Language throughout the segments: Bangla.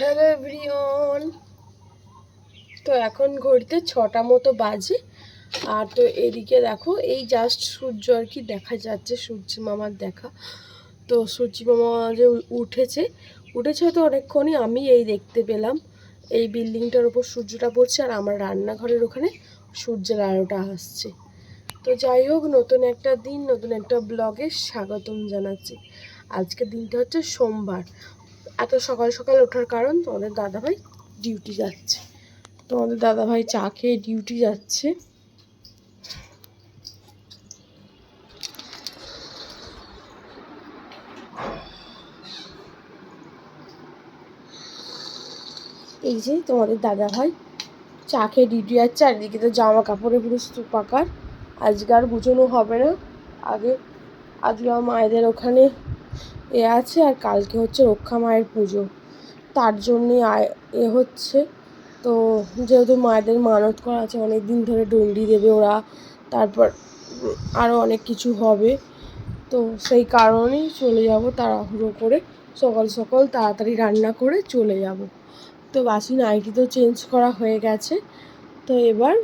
হ্যালো এভরিওন তো এখন ঘড়িতে ছটা মতো বাজে। আর তো এদিকে দেখো, এই জাস্ট সূর্য আর কি দেখা যাচ্ছে, সূর্য মামার দেখা। তো সূর্য মামা যে উঠেছে উঠেছে হয়তো অনেকক্ষণই আমি এই দেখতে পেলাম। এই বিল্ডিংটার উপর সূর্যটা পড়ছে আর আমার রান্নাঘরের ওখানে সূর্যের আলোটা আসছে। তো যাই হোক, নতুন একটা দিন, নতুন একটা ব্লগে স্বাগতম জানাচ্ছি। আজকের দিনটা হচ্ছে সোমবার। এত সকাল সকাল ওঠার কারণ তোমাদের দাদাভাই ডিউটি যাচ্ছে। তোমাদের দাদাভাই চা খেয়ে ডিউটি যাচ্ছে। এই যে তোমাদের দাদাভাই চা খেয়ে ডিউটি যাচ্ছে, আর এদিকে তো জামা কাপড়ে পুরো স্তূপাকার। আজকে আর গুছোনো হবে না। আগে, আজকে মায়েদের ওখানে এ আছে আর কালকে হচ্ছে রক্ষা মায়ের পুজো। তার জন্যে এ হচ্ছে। তো যেহেতু মায়েদের মানত করা আছে অনেক দিন ধরে ডন্ডি দেবে ওরা, তারপর আরও অনেক কিছু হবে। তো সেই কারণেই চলে যাব তাড়াহুড়ো করে। সকাল সকাল তাড়াতাড়ি রান্না করে চলে যাব। তো বাসি নাইটি তো চেঞ্জ করা হয়ে গেছে। তো এবার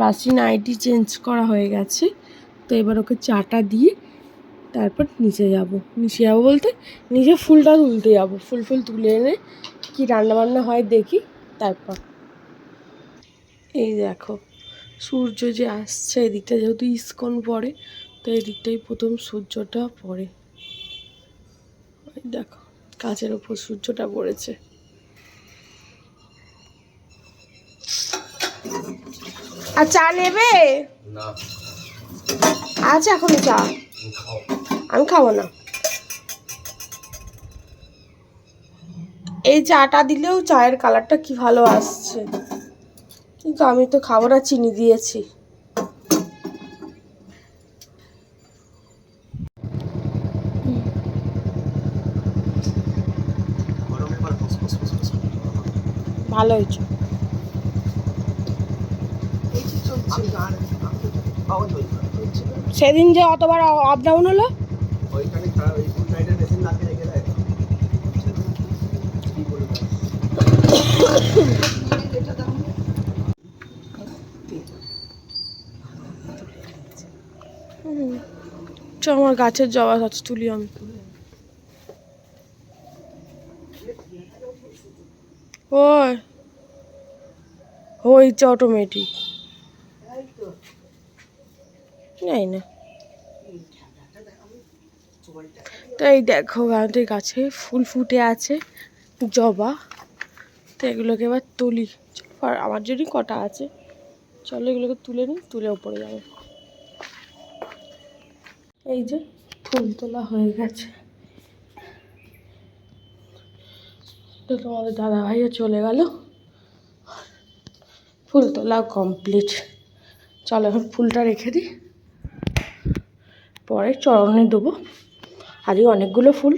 বাসি নাইটি চেঞ্জ করা হয়ে গেছে। তো এবার ওকে চাটা দিয়ে তারপর নিচে যাব। নিচে যাব বলতে নিচে ফুলটা তুলতে যাব। ফুল ফুল তুলে এনে কি রান্না বান্না হয় দেখি, তারপর। এই দেখো, সূর্য যে আসছে, এদিকটা যেহেতু ইস্কন পড়ে, তো এদিকটাই প্রথম সূর্যটা পড়ে। দেখো, কাচের ওপর সূর্যটা পড়েছে। আর চা নেবে? না। আছে এখন চা। আমি খাব না। এই চাটা দিলেও চায়ের কালারটা কি ভালো আসছে। কিন্তু আমি তো খাব না, চিনি দিয়েছি। ভালো হয়েছে। সেদিন যে অতবার আপ ডাউন হলো। চ আমার গাছের জবা গাছ তুলি আমি। ওই হয়েছে অটোমেটিক জানি না। তো এই দেখো, আমাদের গাছে ফুল ফুটে আছে, জবা। তো এগুলোকে এবার তুলি। আর আমার জন্যই কটা আছে। চলো এগুলোকে তুলে নিই, তুলে ওপরে যাব। এই যে ফুল তোলা হয়ে গেছে। তো তোমাদের দাদা ভাইও চলে গেল। ফুল তোলা কমপ্লিট চলো এখন ফুলটা রেখে দিই। পরে চরণে দেবো। আজকে অনেকগুলো ফুল।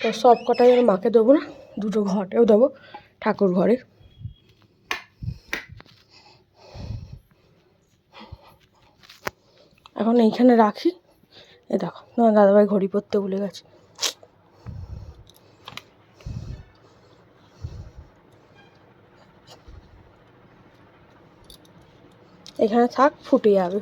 তো সব কটাই আর মাকে দেবো না, দুটো ঘরেও দেবো ঠাকুর ঘরে। এখন এইখানে রাখি। এ দেখো, তোমার দাদাভাই ঘড়ি পরতে ভুলে গেছে। এখানে থাক, ফুটে যাবে।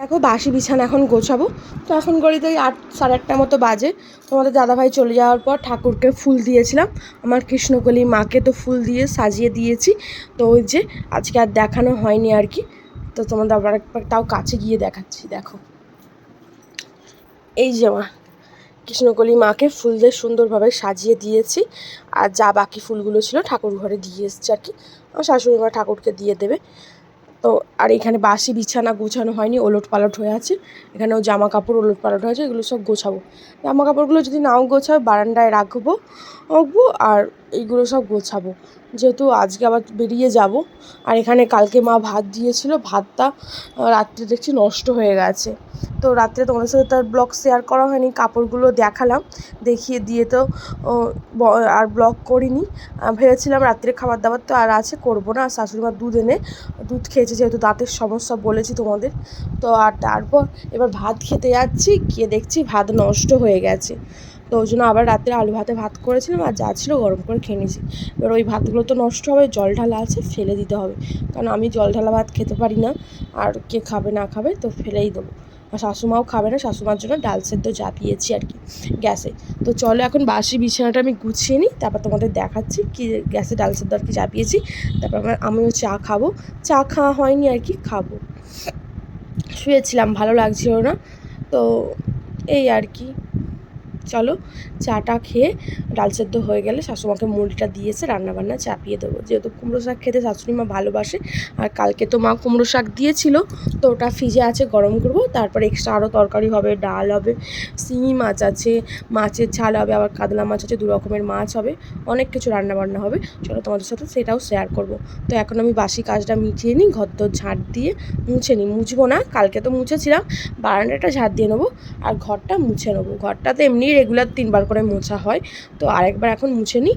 দেখো, বাসি বিছানা এখন গোছাবো। তো এখন ওই আট, সাড়ে আটটার মতো বাজে। তোমাদের দাদাভাই চলে যাওয়ার পর ঠাকুরকে ফুল দিয়েছিলাম। আমার কৃষ্ণকলি মাকে তো ফুল দিয়ে সাজিয়ে দিয়েছি। তো ওই যে আজকে আর দেখানো হয়নি আর কি। তো তোমাদের আবার একবার তাও কাছে গিয়ে দেখাচ্ছি, দেখো। এই যে মা কৃষ্ণকলি মাকে ফুল দিয়ে সুন্দরভাবে সাজিয়ে দিয়েছি। আর যা বাকি ফুলগুলো ছিল ঠাকুর ঘরে দিয়ে এসছি আর কি। আমার শাশুড়ি মা ঠাকুরকে দিয়ে দেবে। তো আর এখানে বাসি বিছানা গোছানো হয়নি ওলট পালট হয়ে আছে। এখানেও জামা কাপড় ওলট পালট হয়েছে, এগুলো সব গোছাবো। জামা কাপড়গুলো যদি নাও গোছাবো বারান্দায় রাখব রাখব আর এইগুলো সব গোছাবো। যেহেতু আজকে আবার বেরিয়ে যাব, আর এখানে কালকে মা ভাত দিয়েছিল, ভাতটা রাত্রে দেখছি নষ্ট হয়ে গেছে। তো রাত্রে তোমাদের সাথে তার ব্লগ শেয়ার করা হয়নি, কাপড়গুলো দেখালাম, দেখিয়ে দিয়ে তো আর ব্লগ করিনি। ভেবেছিলাম রাত্রে খাবার দাবার তো আর আছে, করব না। আর শাশুড়ি মা দুধ এনে, দুধ খেয়েছে, যেহেতু দাঁতের সমস্যা বলেছি তোমাদের। তো আর তারপর এবার ভাত খেতে যাচ্ছি, গিয়ে দেখছি ভাত নষ্ট হয়ে গেছে। তো ওই জন্য আবার রাত্রে আলু ভাতে ভাত করেছিলাম আর যা ছিল গরম করে খেয়ে নিয়েছি। এবার ওই ভাতগুলো তো নষ্ট হবে, জল ঢালা আছে, ফেলে দিতে হবে। কারণ আমি জল ঢালা ভাত খেতে পারি না। আর কে খাবে না খাবে তো ফেলেই দেবো। আর শাশুমাও খাবে না, শাশুমার জন্য ডাল সেদ্ধ চাপিয়েছি আর কি গ্যাসে। তো চলো এখন বাসি বিছানাটা আমি গুছিয়ে নিই, তারপর তোমাদের দেখাচ্ছি কি গ্যাসে ডাল সেদ্ধ আর কি চাপিয়েছি তারপর আমার আমিও চা খাব। চা খাওয়া হয়নি আর কি, খাব। শুয়েছিলাম, ভালো লাগছিল না। তো এই আর কি। চলো, চাটা খেয়ে ডাল সেদ্ধ হয়ে গেলে শাশুমাকে মুড়িটা দিয়েছে, রান্নাবান্না চাপিয়ে দেবো। যেহেতু কুমড়ো শাক খেতে শাশুড়ি মা ভালোবাসে, আর কালকে তো মা কুমড়ো শাক দিয়েছিল, তো ওটা ফ্রিজে আছে, গরম করব। তারপরে এক্সট্রা আরও তরকারি হবে, ডাল হবে, শিঙি মাছ আছে, মাছের ঝাল হবে, আবার কাতলা মাছ আছে দু রকমের মাছ হবে, অনেক কিছু রান্নাবান্না হবে। চলো তোমাদের সাথে সেটাও শেয়ার করব। তো এখন আমি বাসি কাজটা মিটিয়ে নিই, ঘর দর ঝাঁট দিয়ে মুছে নিই। মুছবো না, কালকে তো মুছেছিলাম, বারান্দাটা ঝাঁট দিয়ে নেব, আর ঘরটা মুছে নেব। ঘরটা তো এমনি রেগুলার তিনবার করে মোছা হয়। তো আরেকবার এখন মুছে নিই।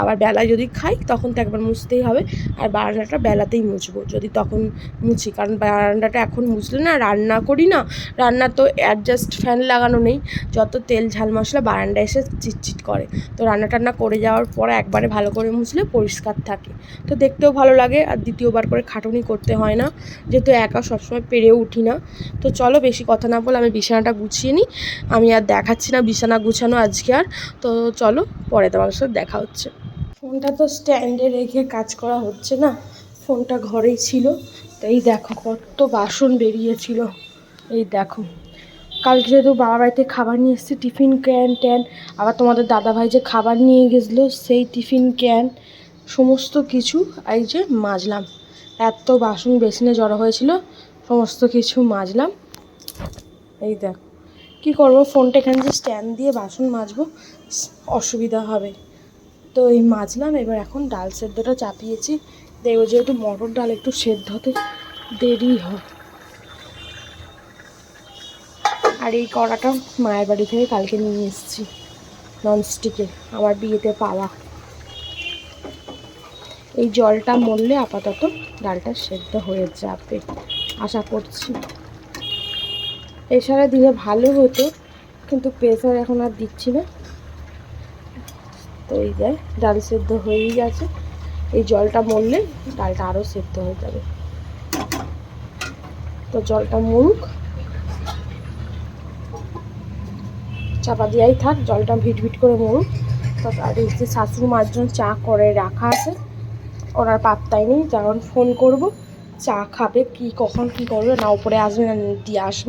আবার বেলায় যদি খাই, তখন তো একবার মুছতেই হবে। আর বারান্দাটা বেলাতেই মুছবো, যদি তখন মুছি। কারণ বারান্দাটা এখন মুছলে না রান্না করি না, রান্না তো অ্যাডজাস্ট ফ্যান লাগানো নেই। যত তেল ঝাল মশলা বারান্দায় এসে চিটচিট করে। তো রান্না টান্না করে যাওয়ার পর একবারে ভালো করে মুছলে পরিষ্কার থাকে। তো দেখতেও ভালো লাগে, আর দ্বিতীয়বার করে খাটুনি করতে হয় না। যেহেতু একা সবসময় পেরেও উঠি না। তো চলো বেশি কথা না বলে আমি বিছানাটা গুছিয়ে নিই। আমি আর দেখাচ্ছি না বিছানা গুছানো আজকে আর। তো চলো, পরে তোমার সাথে দেখা হচ্ছে। ফোনটা তো স্ট্যান্ডে রেখে কাজ করা হচ্ছে না। ফোনটা ঘরেই ছিল। তাই দেখো, কত বাসন বেরিয়েছিল। এই দেখো, কালকে যেহেতু বাবা বাড়িতে খাবার নিয়ে এসেছি, টিফিন ক্যান ট্যান, আবার তোমাদের দাদাভাই যে খাবার নিয়ে গেছিল, সেই টিফিন ক্যান, সমস্ত কিছু এই যে মাজলাম। এত বাসন বেসিনে জড়ো হয়েছিল, সমস্ত কিছু মাজলাম। এই দেখ। কী করব? ফোনটা এখানে যে স্ট্যান্ড দিয়ে বাসন মাজবো অসুবিধা হবে। তো এই মাজলাম, এবার এখন ডাল সেদ্ধটা চাপিয়েছি। দেখব যেহেতু মটর ডাল একটু সেদ্ধ হতে দেরি হয়। আর এই কড়াটা মায়ের বাড়ি থেকে কালকে নিয়ে এসেছি ননস্টিকে আমার বিয়েতে পাওয়া। এই জলটা মরলে আপাতত ডালটা সেদ্ধ হয়ে যাবে, আশা করছি। প্রেশারে দিলে ভালো হতো, কিন্তু প্রেশার এখন আর দিচ্ছি না। তো এই দেয় ডাল সেদ্ধ হয়েই গেছে। এই জলটা মরলে ডালটা আরও সেদ্ধ হয়ে যাবে। তো জলটা মরুক। চাপা দিয়াই থাক, জলটা ভিট ভিট করে মরুক। তো আর এই যে শাশুড়ি মার জন্য চা করে রাখা আছে ওনার পাত্তাই নেই যখন ফোন করব, চা খাবে, কি, কখন কি করবে, না উপরে আসবে, না দিয়ে আসব।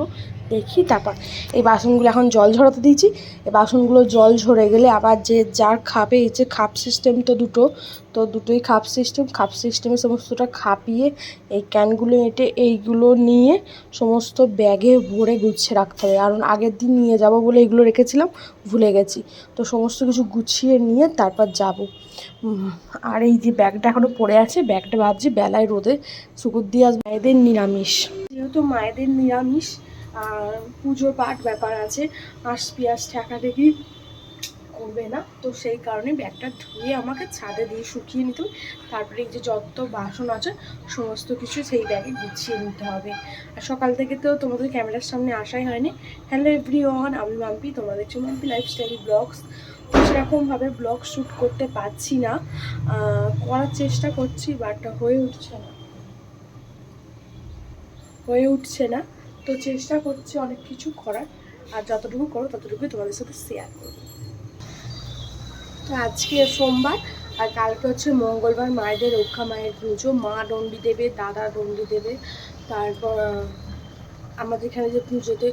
দেখি, তারপর এই বাসনগুলো এখন জল ঝরাতে দিয়েছি। এই বাসনগুলো জল ঝরে গেলে আবার যে যার খাপে যে খাপ সিস্টেম তো দুটো, তো দুটোই খাপ সিস্টেম খাপ সিস্টেমে সমস্তটা খাপিয়ে এই ক্যানগুলো এঁটে এইগুলো নিয়ে সমস্ত ব্যাগে ভরে গুছিয়ে রাখতে হবে। কারণ আগের দিন নিয়ে যাব বলে এগুলো রেখেছিলাম, ভুলে গেছি। তো সমস্ত কিছু গুছিয়ে নিয়ে তারপর যাব। আর এই যে ব্যাগটা এখনও পড়ে আছে ব্যাগটা ভাবছি বেলায় রোদে শুকুর দিয়ে আজ মায়েদের নিরামিষ। যেহেতু মায়েদের নিরামিষ পুজোর পাঠ ব্যাপার আছে আঁশ পেঁয়াজ, ঠেকা দেখি করবে না। তো সেই কারণে ব্যাগটা ধুয়ে আমাকে ছাদে দিয়ে শুকিয়ে নিতে হবে। তারপরে যে যত বাসন আছে, সমস্ত কিছু সেই ব্যাগে গুছিয়ে নিতে হবে। আর সকাল থেকে তো তোমাদের ক্যামেরার সামনে আসাই হয়নি। হ্যালো এভরি ওয়ান আমি মাম্পি, তোমাদের দেখছ মাম্পি লাইফস্টাইল ব্লগস তো সেরকমভাবে ব্লগ শ্যুট করতে পারছি না। করার চেষ্টা করছি বাট হয়ে উঠছে না। হয়ে উঠছে না। তো চেষ্টা করছি অনেক কিছু করার, আর যতটুকু করো ততটুকুই তোমাদের সাথে শেয়ার করব। তো আজকে সোমবার, আর কালকে হচ্ছে মঙ্গলবার মায়েদের রক্ষা, মায়ের পুজো, মা দণ্ডি দেবে, দাদা দণ্ডি দেবে, তারপর আমাদের এখানে যে পুজোতে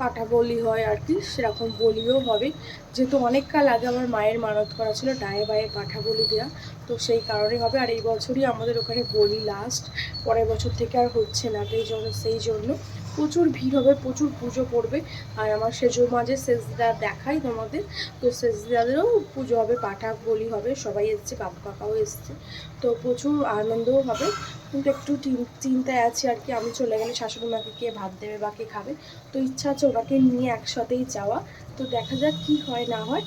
পাঠা বলি হয় আর কি, সেরকম বলিও হবে। যেহেতু অনেক কাল আগে আমার মায়ের মানত করা ছিল ডায়ে বায়ে পাঠা বলি দেওয়া তো সেই কারণে হবে। আর এই বছরই আমাদের ওখানে বলি লাস্ট পরের বছর থেকে আর হচ্ছে না এই জন্য, সেই জন্য প্রচুর ভিড় হবে, প্রচুর পুজো পড়বে। আর আমার সেজো মাঝে সেজদা দেখাই তোমাদের। তো সেজদাদেরও পুজো হবে, পাঠা বলি হবে, সবাই এসছে বাবু কাকাও এসছে। তো প্রচুর আনন্দও হবে। কিন্তু একটু চিন্তায় আছি আর কি, আমি চলে গেলে শাশুড়ি মাকে কে ভাত দেবে বা কে খাবে? তো ইচ্ছা আছে ওনাকে নিয়ে একসাথেই যাওয়া। তো দেখা যাক কি হয়, না হয়।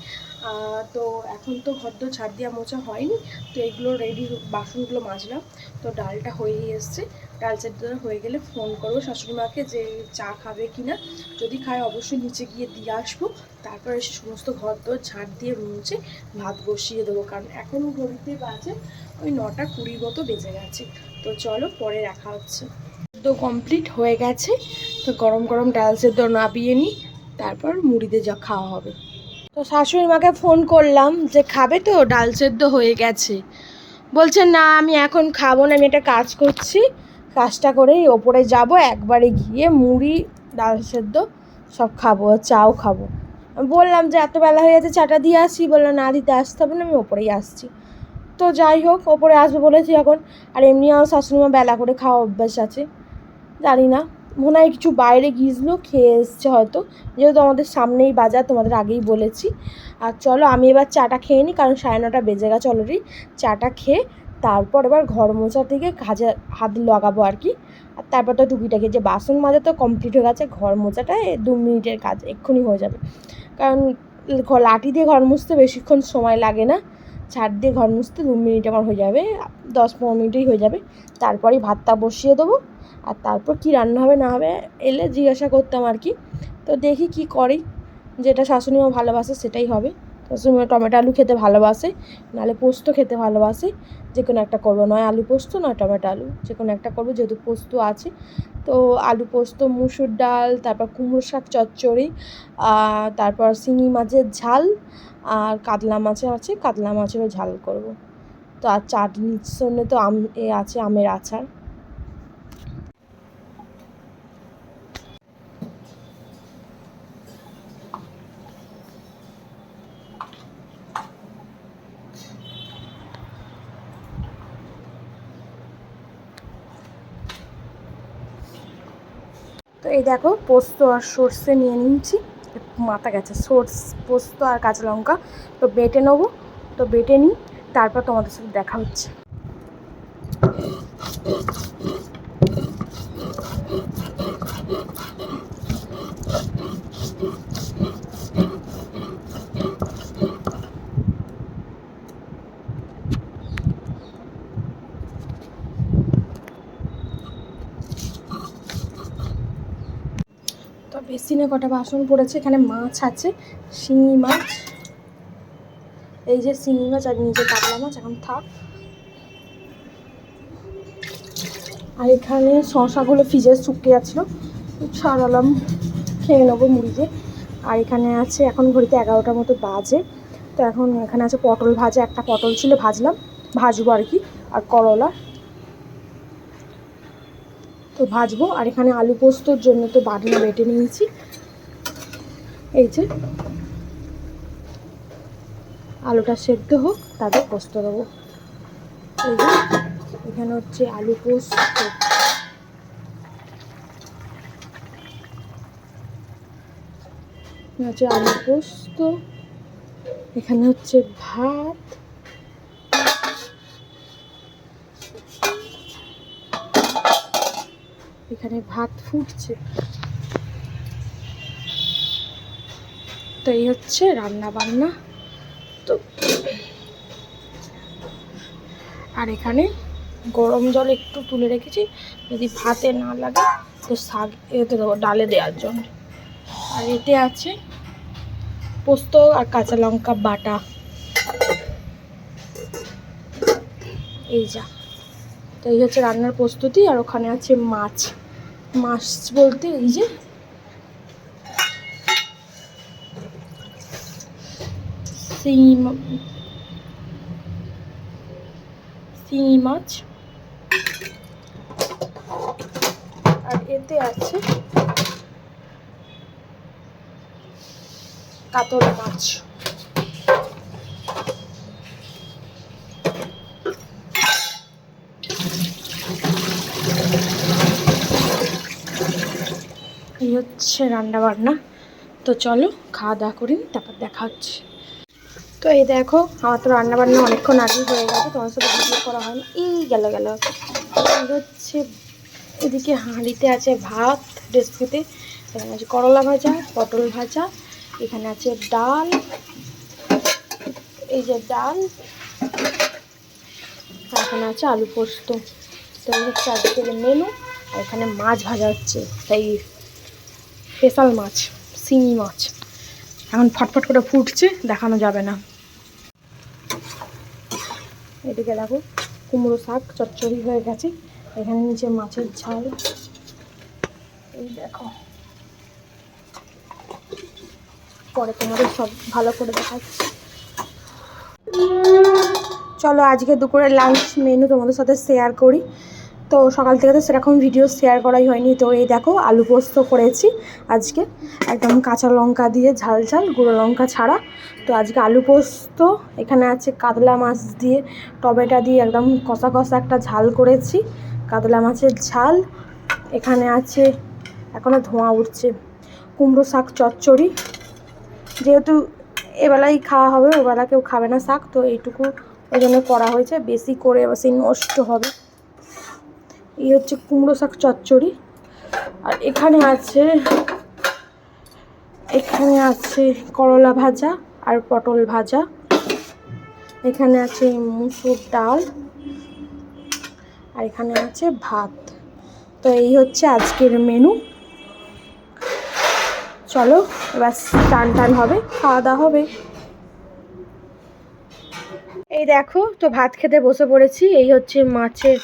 তো এখন তো ঘদ্দ ছাড় দিয়া মোছা হয়নি। তো এগুলো রেডি বাসনগুলো মাজলাম। তো ডালটা হয়েই এসছে। ডাল সেদ্ধ হয়ে গেলে ফোন করব। শাশুড়ি মাকে যে চা খাবে কি না যদি খায় অবশ্যই নিচে গিয়ে দিয়ে আসব। তারপর এসে সমস্ত ঘর দোর ঝাঁট দিয়ে মুছে ভাত বসিয়ে দেবো। কারণ এখনও ঘড়িতে বাজে, ওই নটা কুড়ি মতো বেজে গেছে। তো চলো, পরে রাখা হচ্ছে। তো কমপ্লিট হয়ে গেছে। তো গরম গরম ডাল সেদ্ধ নাবিয়ে নিই, তারপর মুড়িতে যা খাওয়া হবে। তো শাশুড়ি মাকে ফোন করলাম যে, খাবে তো? ডাল সেদ্ধ হয়ে গেছে। বলছে, না, আমি এখন খাব না, আমি একটা কাজ করছি। কাজটা করেই ওপরে যাব, একবারে গিয়ে মুড়ি, ডাল সেদ্ধ সব খাব চাও খাব। বললাম যে এত বেলা হয়ে গেছে, চাটা দিয়ে আসি। বলল, না দিতে আসতে হবে না, আমি ওপরেই আসছি। তো যাই হোক, ওপরে আসবে বলেছি এখন। আর এমনি আমার শাশুড়িমা বেলা করে খাওয়া অভ্যাস আছে। জানি না, মনে হয় কিছু বাইরে গিয়েছিল, খেয়ে এসছে হয়তো। যেহেতু আমাদের সামনেই বাজার, তোমাদের আগেই বলেছি। আর চলো, আমি এবার চাটা খেয়ে নিই কারণ সাড়ে নটা বেজে গেছে অলরেডি চাটা খেয়ে তারপর এবার ঘর মোছা থেকে কাজে হাত লাগাবো আর কি। আর তারপর তো টুকিটাকি যে বাসন মাজা তো কমপ্লিট হয়ে গেছে, ঘর মোছাটা দু মিনিটের কাজ, এক্ষুনি হয়ে যাবে। কারণ লাঠি দিয়ে ঘর মুছতে বেশিক্ষণ সময় লাগে না ছাড় দিয়ে ঘর মুছতে দু মিনিট আমার হয়ে যাবে, দশ পনেরো মিনিটেই হয়ে যাবে। তারপরেই ভাতটা বসিয়ে দেবো, আর তারপর কি রান্না হবে না হবে এলে জিজ্ঞাসা করতাম আর কি। তো দেখি কি করি, যেটা শাশুড়ি মা ভালোবাসে সেটাই হবে। মা টমেটো আলু খেতে ভালোবাসে, নাহলে পোস্ত খেতে ভালোবাসে। যে কোনো একটা করব, নয় আলু পোস্ত, নয় টমেটো আলু যে কোনো একটা করব, যেহেতু পোস্ত আছে। তো আলু পোস্ত, মুসুর ডাল, তারপর কুমড়ো শাক, চচ্চড়ি তারপর শিঙি মাছের ঝাল, আর কাতলা মাছের আছে, কাতলা মাছেরও ঝাল করব। তো আর চাটনির জন্য তো আম, এ আছে আমের আচার। তো এই দেখো, পোস্ত আর সর্ষে নিয়ে নিয়েছি। মাথা গেছে সোর্স পোস্ত আর কাঁচা লঙ্কা। তো বেটে নেব, তো বেটে নিই, তারপর তোমাদের সাথে দেখা হচ্ছে। বেসিনে কটা বাসন পড়েছে, এখানে মাছ আছে, শিঙি মাছ। এই যে শিঙি মাছ আর নিচে কাতলা মাছ, এখন থাক। আর এখানে শশাগুলো ফ্রিজে শুকিয়ে যাচ্ছিল ছাড়ালাম, খেয়ে নেব মুড়িতে। আর এখানে আছে এখন ঘড়িতে এগারোটার মতো বাজে, তো এখন এখানে আছে পটল ভাজা, একটা পটল ছিল, ভাজলাম, ভাজবো আর কি, আর করলা। তো ভাজবো আর এখানে আলু পোস্তর জন্য তো বাটনা বেটে নিয়েছি। এই যে। আলুটা সেদ্ধ হোক, তারপর পোস্ত দেবো। এই যে, এখানে হচ্ছে আলু পোস্ত। হচ্ছে আলু পোস্ত। এখানে হচ্ছে ভাত। এখানে ভাত ফুটছে। তো এই হচ্ছে রান্না বান্না। তো আর এখানে গরম জল একটু তুলে রেখেছি, যদি ভাতে না লাগে তো শাক এতে দেবো ডালে দেওয়ার জন্য। আর এতে আছে পোস্ত আর কাঁচা লঙ্কা বাটা। এই যা। তো এই হচ্ছে রান্নার প্রস্তুতি, আর ওখানে আছে মাছ। মাছ বলতে এই যে। শিঙি শিঙি মাছ। আর এতে আছে কাতল মাছ। হচ্ছে রান্না বান্না তো চলো খাওয়া দাওয়া করি, তারপর দেখা হচ্ছে। তো এই দেখো, আমার তো রান্না বান্না অনেকক্ষণ আগেই হয়ে গেছে, তোমার সাথে ভিডিও করা হয়নি। এই গেল গেল। হচ্ছে এদিকে হাঁড়িতে আছে ভাত রেসিপিতে এখানে আছে করলা ভাজা, পটল ভাজা, এখানে আছে ডাল, এই যে ডাল এখানে আছে আলু পোস্ত। তো হচ্ছে আজকের মেনু আর এখানে মাছ ভাজা হচ্ছে, তাই স্পেশাল মাছ, শিঙি মাছ। এখন ফটফট করে ফুটছে, দেখানো যাবে না। এদিকে দেখো, কুমড়ো শাক চচ্চড়ি হয়ে গেছে। এখানে নিচে মাছের ঝাল। এই দেখো। পরে তোমাদের সব ভালো করে দেখাচ্ছি। চলো আজকে দুপুরের লাঞ্চ মেনু তোমাদের সাথে শেয়ার করি। তো সকাল থেকে তো সেরকম ভিডিও শেয়ার করাই হয়নি। তো এই দেখো, আলু পোস্ত করেছি আজকে। একদম কাঁচা লঙ্কা দিয়ে ঝাল ঝাল, গুঁড়ো লঙ্কা ছাড়া। তো আজকে আলু পোস্ত, এখানে আছে কাতলা মাছ দিয়ে, টমেটো দিয়ে একদম কষা কষা একটা ঝাল করেছি। কাতলা মাছের ঝাল, এখানে আছে এখনও ধোঁয়া উঠছে। কুমড়ো শাক চচ্চড়ি, যেহেতু এবেলাই খাওয়া হবে, ওবেলা কেউ খাবে না শাক, তো এইটুকু ওই জন্য করা হয়েছে। বেশি করে সেই নষ্ট হবে। এই হচ্ছে কুমড়ো শাক চচ্চড়ি। আর এখানে আছে এখানে আছে করলা ভাজা আর পটল ভাজা। এখানে আছে মুসুর ডাল। আর এখানে আছে ভাত। তো এই হচ্ছে আজকের মেনু চলো, এবার টান টান হবে, খাওয়া দাওয়া হবে। এই দেখো, তো ভাত খেতে বসে পড়েছি। এই হচ্ছে মাছের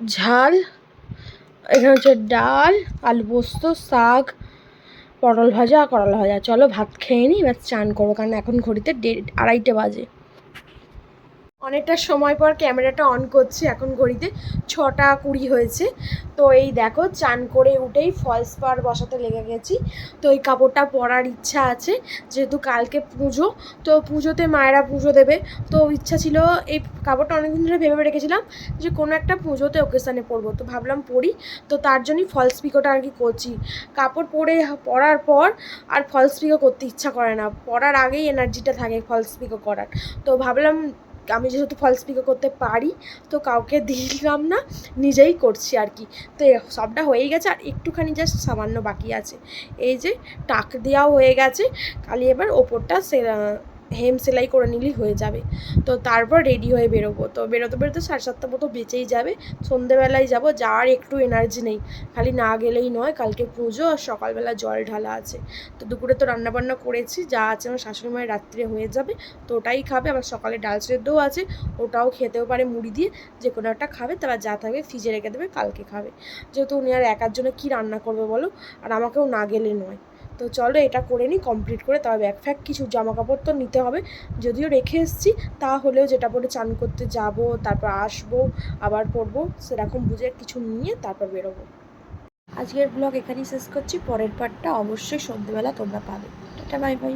ঝাল, এখানে হচ্ছে ডাল, আলু পোস্ত, শাক, পটল ভাজা, করলা ভাজা। চলো ভাত খেয়ে নিই, এবার চান করব, কারণ এখন ঘড়িতে দেড়, আড়াইটে বাজে। অনেকটা সময় পর ক্যামেরাটা অন করছি এখন ঘড়িতে। ছটা কুড়ি হয়েছে। তো এই দেখো, চান করে উঠেই ফলস পার বসাতে লেগে গেছি। তো এই কাপড়টা পরার ইচ্ছা আছে, যেহেতু কালকে পুজো, তো পুজোতে মায়েরা পুজো দেবে। তো ইচ্ছা ছিল, এই কাপড়টা অনেকদিন ধরে ভেবে রেখেছিলাম যে কোনো একটা পুজোতে ওকেশানে পরবো। তো ভাবলাম পরি। তো তার জন্যই ফলস পিকোটা আর কি করছি। কাপড় পরে পরার পর আর ফলস পিকো করতে ইচ্ছা করে না। পরার আগেই এনার্জিটা থাকে ফলস পিকো করার। তো ভাবলাম আমি যেহেতু ফলস পিকো করতে পারি, তো কাউকে দিলাম না, নিজেই করছি আর কি। তো সবটা হয়ে গেছে, আর একটুখানি জাস্ট সামান্য বাকি আছে। এই যে, টাক দেওয়াও হয়ে গেছে, খালি এবার ওপরটা সে হেম সেলাই করে নিলেই হয়ে যাবে। তো তারপর রেডি হয়ে বেরোবো। তো বেরোতে বেরোতে সাড়ে সাতটা মতো বেঁচেই যাবে। সন্ধেবেলায় যাব, যাওয়ার একটু এনার্জি নেই। খালি না গেলেই নয়, কালকে পুজো আর সকালবেলা জল ঢালা আছে। তো দুপুরে তো রান্নাবান্না করেছি, যা আছে আমার শাশুড়ি মায়ের রাত্রে হয়ে যাবে। তো ওটাই খাবে, আবার সকালে ডাল সেদ্ধও আছে। ওটাও খেতেও পারে মুড়ি দিয়ে, যে কোনো একটা খাবে, তারপর যা থাকবে ফ্রিজে রেখে দেবে, কালকে খাবে। যেহেতু উনি আর একার জন্য কী রান্না করবে বলো? আর আমাকেও না গেলে নয়। তো চলো এটা করে নিই কমপ্লিট করে তবে ব্যাগ ফ্যাগ কিছু জামা কাপড় তো নিতে হবে। যদিও রেখে এসেছি, তাহলেও যেটা পরে চান করতে যাব, তারপর আসব, আবার পরবো, সেরকম বুঝে কিছু নিয়ে তারপর বেরোবো। আজকের ব্লগ এখানেই শেষ করছি, পরের পার্টটা অবশ্যই সন্ধ্যেবেলা তোমরা পাবে। Tata bye bye